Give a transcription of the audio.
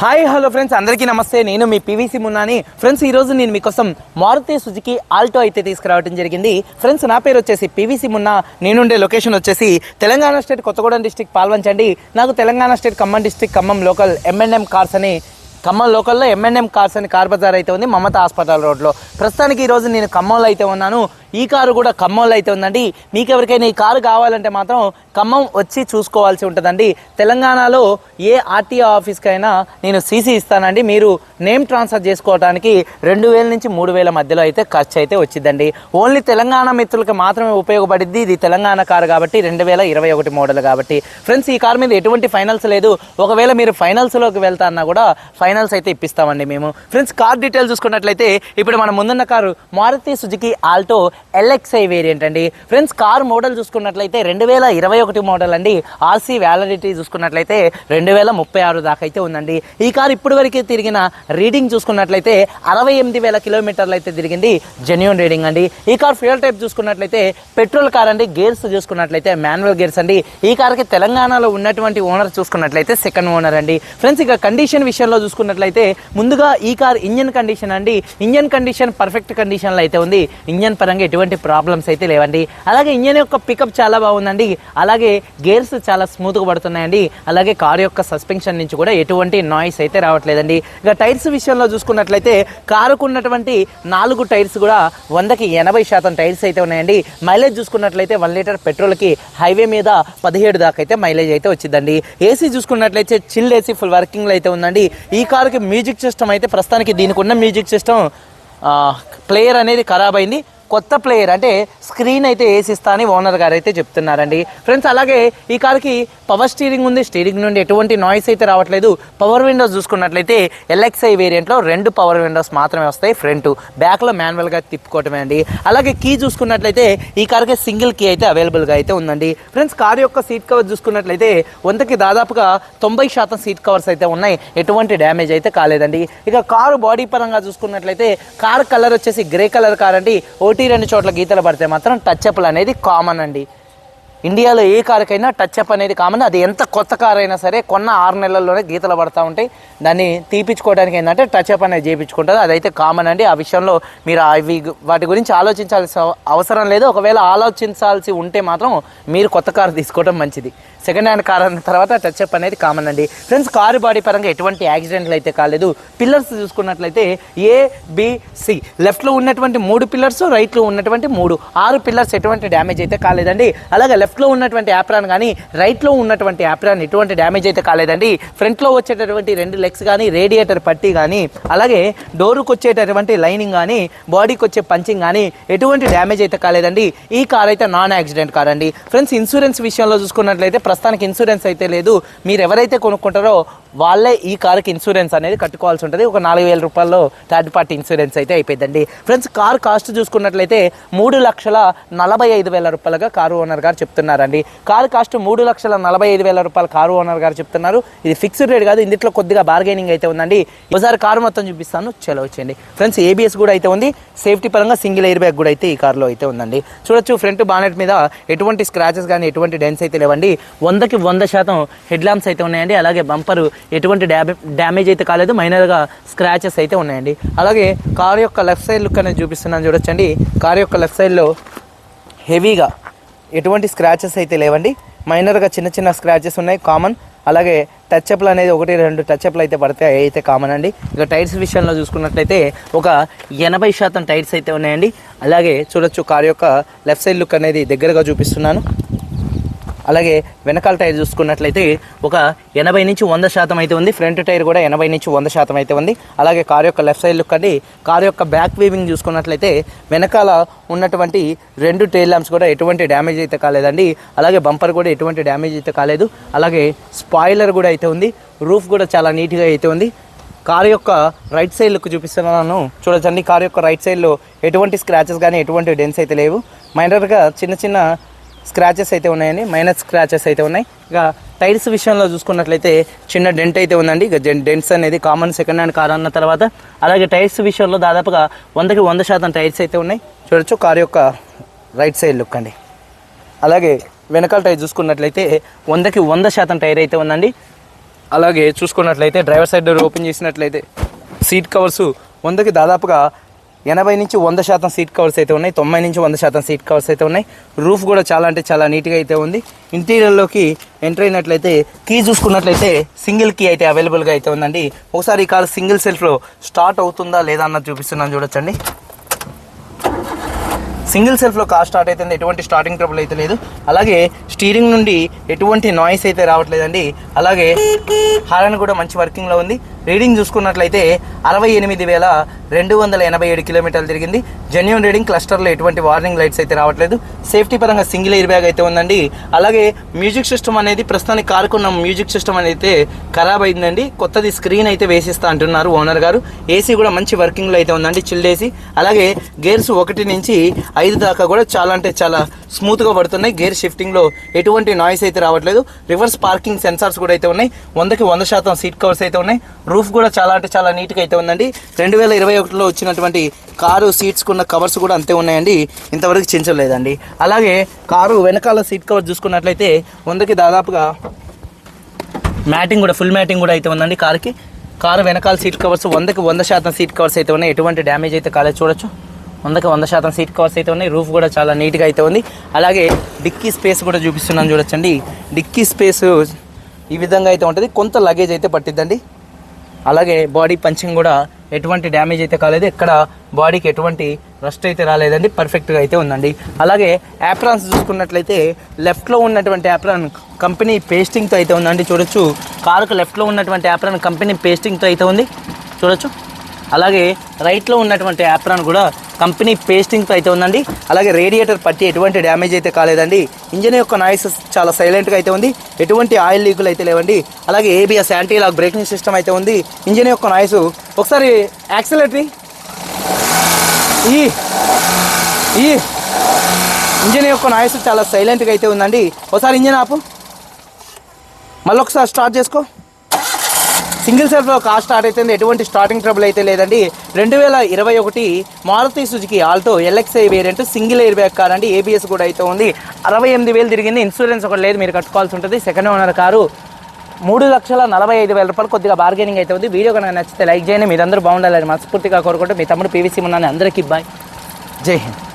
Hi hello friends అందరికీ నమస్తే. నేను మీ పీవీసీ మున్నాని. ఫ్రెండ్స్ ఈరోజు నేను మీకోసం మారుతి సుజుకి ఆల్టో అయితే తీసుకురావడం జరిగింది. ఫ్రెండ్స్ నా పేరు వచ్చేసి పీవీసీ మున్నా. నేనుండే లొకేషన్ వచ్చేసి తెలంగాణ స్టేట్ కొత్తగూడెం డిస్టిక్ పాల్వంచండి నాకు Telangana state Khammam district Khammam local MNM cars అని ఖమ్మం లోకల్లో ఎంఎన్ఎం కార్స్ అని కార్ బజార్ అయితే ఉంది మమత హాస్పిటల్ రోడ్లో. ప్రస్తుతానికి ఈరోజు నేను ఖమ్మంలో అయితే ఉన్నాను. ఈ కారు కూడా ఖమ్మంలో అయితే ఉందండి. మీకు ఎవరికైనా ఈ కారు కావాలంటే మాత్రం ఖమ్మం వచ్చి చూసుకోవాల్సి ఉంటుందండి. తెలంగాణలో ఏ ఆర్టీఓ ఆఫీస్కైనా నేను సీసీ ఇస్తానండి. మీరు నేమ్ ట్రాన్స్ఫర్ చేసుకోవడానికి రెండు వేల నుంచి మూడు వేల మధ్యలో అయితే ఖర్చు అయితే వచ్చిందండి ఓన్లీ తెలంగాణ మిత్రులకి మాత్రమే ఉపయోగపడింది ఇది తెలంగాణ కారు కాబట్టి రెండు వేల ఇరవై ఒకటి మోడల్ కాబట్టి. ఫ్రెండ్స్ ఈ కారు మీద ఎటువంటి ఫైనల్స్ లేదు. ఒకవేళ మీరు ఫైనల్స్లోకి వెళ్తా అన్నా కూడా ఫైనల్స్ అయితే ఇప్పిస్తామండి మేము. ఫ్రెండ్స్ కార్ డీటెయిల్స్ చూసుకున్నట్లయితే ఇప్పుడు మన ముందున్న car Maruti Suzuki Alto LXI variant అండి. ఫ్రెండ్స్ కార్ మోడల్ చూసుకున్నట్లయితే రెండు వేల ఇరవై ఒకటి మోడల్ అండి. ఆర్సీ వ్యాలిడిటీ చూసుకున్నట్లయితే రెండు వేల ముప్పై ఆరు దాకా అయితే ఉందండి. ఈ కార్ ఇప్పటి వరకు తిరిగిన రీడింగ్ చూసుకున్నట్లయితే అరవై ఎనిమిది వేల కిలోమీటర్లు అయితే తిరిగింది. జెన్యున్ రీడింగ్ అండి. ఈ కార్ ఫ్యూయల్ టైప్ చూసుకున్నట్లయితే పెట్రోల్ కార్ అండి. గేర్స్ చూసుకున్నట్లయితే మాన్యువల్ గేర్స్ అండి. ఈ కార్కి తెలంగాణలో ఉన్నటువంటి ఓనర్ చూసుకున్నట్లయితే సెకండ్ ఓనర్ అండి. ఫ్రెండ్స్ ఇక కండిషన్ విషయంలో చూసుకున్నట్లయితే ముందుగా ఈ కార్ ఇంజన్ కండిషన్ అండి. ఇంజన్ కండిషన్ పర్ఫెక్ట్ కండిషన్లో అయితే ఉంది. ఇంజన్ పరంగా ఎటువంటి ప్రాబ్లమ్స్ అయితే లేవండి. అలాగే ఇంజన్ యొక్క పికప్ చాలా బాగుందండి. అలాగే గేర్స్ చాలా స్మూత్గా పడుతున్నాయండి. అలాగే కార్ యొక్క సస్పెన్షన్ నుంచి కూడా ఎటువంటి నాయిస్ అయితే రావట్లేదండి. ఇక టైర్స్ విషయంలో చూసుకున్నట్లయితే కారుకు ఉన్నటువంటి నాలుగు టైర్స్ కూడా వందకి ఎనభై శాతం టైర్స్ అయితే ఉన్నాయండి. మైలేజ్ చూసుకున్నట్లయితే వన్ లీటర్ పెట్రోల్కి హైవే మీద పదిహేడు దాకా అయితే మైలేజ్ అయితే వచ్చిందండి. ఏసీ చూసుకున్నట్లయితే చిల్ ఏసీ ఫుల్ వర్కింగ్లో అయితే ఉందండి. ఈ కారుకి మ్యూజిక్ సిస్టమ్ అయితే ప్రస్తుతానికి దీనికి ఉన్న మ్యూజిక్ సిస్టమ్ ప్లేయర్ అనేది ఖరాబ్ అయింది. కొత్త ప్లేయర్ అంటే స్క్రీన్ అయితే వేసిస్తా అని ఓనర్ గారు అయితే చెప్తున్నారండి. ఫ్రెండ్స్ అలాగే ఈ కార్కి పవర్ స్టీరింగ్ ఉంది. స్టీరింగ్ నుండి ఎటువంటి నాయిస్ అయితే రావట్లేదు. పవర్ విండోస్ చూసుకున్నట్లయితే ఎల్ఎక్స్ఐ వేరియంట్లో రెండు పవర్ విండోస్ మాత్రమే వస్తాయి ఫ్రంట్ బ్యాక్లో మాన్యువల్గా తిప్పుకోవటమే అండి. అలాగే కీ చూసుకున్నట్లయితే ఈ కార్కి సింగిల్ కీ అయితే అవైలబుల్గా అయితే ఉందండి. ఫ్రెండ్స్ కార్ యొక్క సీట్ కవర్ చూసుకున్నట్లయితే వంతకి దాదాపుగా తొంభై శాతం సీట్ కవర్స్ అయితే ఉన్నాయి. ఎటువంటి డ్యామేజ్ అయితే కాలేదండి. ఇక కారు బాడీ పరంగా చూసుకున్నట్లయితే కార్ కలర్ వచ్చేసి గ్రే కలర్ కార్ అండి. ఒకటి రెండు చోట్ల గీతలు పడితే మాత్రం టచ్అప్ అనేది కామన్ అండి. ఇండియాలో ఏ కారుకైనా టచ్ అప్ అనేది కామన్ అది ఎంత కొత్త కార్ అయినా సరే కొన్న ఆరు నెలల్లోనే గీతలు పడతా ఉంటాయి. దాన్ని తీపించుకోవడానికి ఏంటంటే టచ్ అప్ అనేది చేయించుకుంటుంది అదైతే కామన్ అండి. ఆ విషయంలో మీరు అవి వాటి గురించి ఆలోచించాల్సిన అవసరం లేదు. ఒకవేళ ఆలోచించాల్సి ఉంటే మాత్రం మీరు కొత్త కారు తీసుకోవడం మంచిది. సెకండ్ హ్యాండ్ కార్ అన్న తర్వాత టచ్ అప్ అనేది కామన్ అండి. ఫ్రెండ్స్ కారు బాడీ పరంగా ఎటువంటి యాక్సిడెంట్లు అయితే కాలేదు. పిల్లర్స్ చూసుకున్నట్లయితే ఏ లెఫ్ట్లో ఉన్నటువంటి మూడు పిల్లర్స్ రైట్లో ఉన్నటువంటి మూడు. ఆరు పిల్లర్స్ ఎటువంటి డ్యామేజ్ అయితే కాలేదండి. అలాగే లెఫ్ట్లో ఉన్నటువంటి యాప్రాన్ కానీ రైట్లో ఉన్నటువంటి యాప్రాన్ ఎటువంటి డ్యామేజ్ అయితే కాలేదండి. ఫ్రంట్లో వచ్చేటటువంటి రెండు లెగ్స్ కానీ రేడియేటర్ పట్టీ కానీ అలాగే డోరుకు వచ్చేటటువంటి లైనింగ్ కానీ బాడీకి వచ్చే పంచింగ్ కానీ ఎటువంటి డ్యామేజ్ అయితే కాలేదండి. ఈ కార్ అయితే నాన్ యాక్సిడెంట్ కార్ అండి. ఫ్రెండ్స్ ఇన్సూరెన్స్ విషయంలో చూసుకున్నట్లయితే ప్రస్తుతానికి ఇన్సూరెన్స్ అయితే లేదు. మీరు ఎవరైతే కొనుక్కుంటారో వాళ్ళే ఈ కార్కి ఇన్సూరెన్స్ అనేది కట్టుకోవాల్సి ఉంటుంది. ఒక నాలుగు వేల రూపాయల్లో థర్డ్ పార్టీ ఇన్సూరెన్స్ అయితే అయిపోయిందండి. ఫ్రెండ్స్ కార్ కాస్ట్ చూసుకున్నట్లయితే మూడు లక్షల నలభై ఐదు వేల రూపాయలుగా కారు ఓనర్ గారు చెప్తున్నారండి. కారు కాస్ట్ మూడు లక్షల నలభై ఐదు వేల రూపాయలు కారు ఓనర్ గారు చెప్తున్నారు. ఇది ఫిక్స్డ్ రేట్ కాదు ఇందులో కొద్దిగా బార్గెనింగ్ అయితే ఉందండి. ఒకసారి కారు మొత్తం చూపిస్తాను. చలో వచ్చేయండి. ఫ్రెండ్స్ ఏబిఎస్ కూడా అయితే ఉంది. సేఫ్టీ పరంగా సింగిల్ ఎయిర్ బ్యాగ్ కూడా అయితే ఈ కార్లో అయితే ఉందండి. చూడొచ్చు ఫ్రంట్ బానెట్ మీద ఎటువంటి స్క్రాచెస్ కానీ ఎటువంటి డెన్స్ అయితే లేవండి. వందకి వంద శాతం హెడ్ ల్యాంప్స్ అయితే ఉన్నాయండి. అలాగే బంపరు ఎటువంటి డ్యామేజ్ అయితే కాలేదు. మైనర్గా స్క్రాచెస్ అయితే ఉన్నాయండి. అలాగే కారు యొక్క లెఫ్ట్ సైడ్ లుక్ అనేది చూపిస్తున్నాను చూడొచ్చండి. కారు యొక్క లెఫ్ట్ సైడ్లో హెవీగా ఎటువంటి స్క్రాచెస్ అయితే లేవండి. మైనర్గా చిన్న చిన్న స్క్రాచెస్ ఉన్నాయి కామన్. అలాగే టచ్ అప్లు అనేది ఒకటి రెండు టచ్ అప్లు అయితే పడితే అయితే కామన్ అండి. ఇక టైర్స్ విషయంలో చూసుకున్నట్లయితే ఒక ఎనభై శాతం టైర్స్ అయితే ఉన్నాయండి. అలాగే చూడొచ్చు కారు యొక్క లెఫ్ట్ సైడ్ లుక్ అనేది దగ్గరగా చూపిస్తున్నాను. అలాగే వెనకాల టైర్ చూసుకున్నట్లయితే ఒక ఎనభై నుంచి వంద శాతం అయితే ఉంది. ఫ్రంట్ టైర్ కూడా ఎనభై నుంచి వంద శాతం అయితే ఉంది. అలాగే కార్ యొక్క లెఫ్ట్ సైడ్ లుక్ అండి. కార్ యొక్క బ్యాక్ వీవింగ్ చూసుకున్నట్లయితే వెనకాల ఉన్నటువంటి రెండు టైల్ ల్యాంప్స్ కూడా ఎటువంటి డ్యామేజ్ అయితే కాలేదండి. అలాగే బంపర్ కూడా ఎటువంటి డ్యామేజ్ అయితే కాలేదు. అలాగే స్పాయిలర్ కూడా అయితే ఉంది. రూఫ్ కూడా చాలా నీట్గా అయితే ఉంది. కారు యొక్క రైట్ సైడ్ లుక్ చూపిస్తున్నాను. చూడొచ్చండి. కారు యొక్క రైట్ సైడ్లో ఎటువంటి స్క్రాచెస్ కానీ ఎటువంటి డెన్స్ అయితే లేవు. మైనర్గా చిన్న చిన్న స్క్రాచెస్ అయితే ఉన్నాయండి. మైనస్ స్క్రాచెస్ అయితే ఉన్నాయి. ఇక టైర్స్ విషయంలో చూసుకున్నట్లయితే చిన్న డెంట్ అయితే ఉందండి. ఇక డెంట్స్ అనేది కామన్ సెకండ్ హ్యాండ్ కార్ అన్న తర్వాత అలాగే టైర్స్ విషయంలో దాదాపుగా వందకి వంద శాతం టైర్స్ అయితే ఉన్నాయి. చూడొచ్చు కార్ యొక్క రైట్ సైడ్ లుక్ అండి. అలాగే వెనకాల టైర్ చూసుకున్నట్లయితే వందకి వంద శాతం టైర్ అయితే ఉందండి. అలాగే చూసుకున్నట్లయితే డ్రైవర్ సైడ్ డోర్ ఓపెన్ చేసినట్లయితే సీట్ కవర్స్ వందకి దాదాపుగా ఎనభై నుంచి వంద శాతం సీట్ కవర్స్ అయితే ఉన్నాయి తొంభై నుంచి వంద శాతం సీట్ కవర్స్ అయితే ఉన్నాయి. రూఫ్ కూడా చాలా అంటే చాలా నీట్గా అయితే ఉంది. ఇంటీరియర్లోకి ఎంటర్ అయినట్లయితే కీ చూసుకున్నట్లయితే సింగిల్ కీ అయితే అవైలబుల్గా అయితే ఉందండి. ఒకసారి ఈ కార్ సింగిల్ సెల్ఫ్లో స్టార్ట్ అవుతుందా లేదా అన్నది చూపిస్తున్నాను చూడొచ్చండి. సింగిల్ సెల్ఫ్లో కార్ స్టార్ట్ అవుతుంది ఎటువంటి స్టార్టింగ్ ట్రబుల్ అయితే లేదు. అలాగే స్టీరింగ్ నుండి ఎటువంటి నాయిస్ అయితే రావట్లేదండి. అలాగే హారన్ కూడా మంచి వర్కింగ్లో ఉంది. రీడింగ్ చూసుకున్నట్లయితే అరవై ఎనిమిది వేల రెండు వందల ఎనభై ఏడు కిలోమీటర్లు తిరిగింది. జెన్యున్ రీడింగ్ క్లస్టర్లో ఎటువంటి వార్నింగ్ లైట్స్ అయితే రావట్లేదు. సేఫ్టీ పరంగా సింగిల్ ఎయిర్ బ్యాగ్ అయితే ఉందండి. అలాగే మ్యూజిక్ సిస్టమ్ అనేది ప్రస్తుతానికి కారుకున్న మ్యూజిక్ సిస్టమ్ అనేది అయితే ఖరాబ్ అయిందండి. కొత్తది స్క్రీన్ అయితే వేసిస్తా అంటున్నారు ఓనర్ గారు. ఏసీ కూడా మంచి వర్కింగ్లో అయితే ఉందండి చిల్డ్ ఏసీ అలాగే గేర్స్ ఒకటి నుంచి ఐదు దాకా కూడా చాలా అంటే చాలా స్మూత్గా పడుతున్నాయి. గేర్ షిఫ్టింగ్లో ఎటువంటి నాయిస్ అయితే రావట్లేదు. రివర్స్ పార్కింగ్ సెన్సార్స్ కూడా అయితే ఉన్నాయి. వందకి వంద శాతం సీట్ కవర్స్ అయితే ఉన్నాయి. రూఫ్ కూడా చాలా అంటే చాలా నీట్గా అయితే ఉందండి. రెండు వేల ఇరవై ఒకటిలో వచ్చినటువంటి కారు సీట్స్కున్న కవర్స్ కూడా అంతే ఉన్నాయండి. ఇంతవరకు చించలేదండి. అలాగే కారు వెనకాల సీట్ కవర్ చూసుకున్నట్లయితే వందకి దాదాపుగా మ్యాటింగ్ కూడా ఫుల్ మ్యాటింగ్ కూడా అయితే ఉందండి కారుకి. కారు వెనకాల సీట్ కవర్స్ వందకి వంద శాతం సీట్ కవర్స్ అయితే ఉన్నాయి. ఎటువంటి డ్యామేజ్ అయితే కాలేదు. చూడొచ్చు. వందకి వంద శాతం సీట్ కవర్స్ అయితే ఉన్నాయి. రూఫ్ కూడా చాలా నీట్గా అయితే ఉంది. అలాగే డిక్కీ స్పేస్ కూడా చూపిస్తున్నాను చూడొచ్చండి. డిక్కీ స్పేస్ ఈ విధంగా అయితే ఉంటుంది. కొంత లగేజ్ అయితే పట్టిద్దండి. అలాగే బాడీ పంచింగ్ కూడా ఎటువంటి డ్యామేజ్ అయితే కాలేదు. ఎక్కడ బాడీకి ఎటువంటి రస్ట్ అయితే రాలేదండి. పర్ఫెక్ట్గా అయితే ఉందండి. అలాగే యాప్రాన్స్ చూసుకున్నట్లయితే లెఫ్ట్లో ఉన్నటువంటి యాప్రాన్ కంపెనీ పేస్టింగ్తో అయితే ఉందండి. చూడొచ్చు. కారుకు లెఫ్ట్లో ఉన్నటువంటి యాప్రాన్ కంపెనీ పేస్టింగ్తో అయితే ఉంది. చూడొచ్చు. అలాగే రైట్లో ఉన్నటువంటి యాప్రాన్ కూడా కంపెనీ పేస్టింగ్తో అయితే ఉందండి. అలాగే రేడియేటర్ పట్టి ఎటువంటి డ్యామేజ్ అయితే కాలేదండి. ఇంజిన్ యొక్క నాయిస్ చాలా సైలెంట్గా అయితే ఉంది. ఎటువంటి ఆయిల్ లీకులు అయితే లేవండి. అలాగే ABS anti lock braking system అయితే ఉంది. ఇంజిన్ యొక్క నాయిస్ ఒకసారి యాక్సిలేటరీ. ఈ ఈ ఇంజిన్ యొక్క నాయిస్ చాలా సైలెంట్గా అయితే ఉందండి. ఒకసారి ఇంజిన్ ఆపు. మళ్ళీ ఒకసారి స్టార్ట్ చేసుకో. సింగిల్ సెల్ఫ్లో కార్ స్టార్ట్ అయితే ఎటువంటి స్టార్టింగ్ ట్రబుల్ అయితే లేదండి. రెండు వేల ఇరవై ఒకటి Maruti Suzuki Alto LXI variant single air bag car అండి. ఏబిఎస్ కూడా అయితే ఉంది. అరవై ఎనిమిది వేలు తిరిగింది. ఇన్సూరెన్స్ ఒకటి లేదు మీరు కట్టుకోవాల్సి ఉంటుంది. సెకండ్ ఓనర్ కారు మూడు లక్షల నలభై ఐదు వేల రూపాయలు కొద్దిగా బార్గెనింగ్ అయితే ఉంది. వీడియో కనుక నచ్చితే లైక్ చేయండి. మీరందరూ బాగుండాలని మనస్ఫూర్తిగా కోరుకుంటే మీ తమ్ముడు పీవీసీ ఉన్నాను అందరికీ బాయ్ జై హింద్.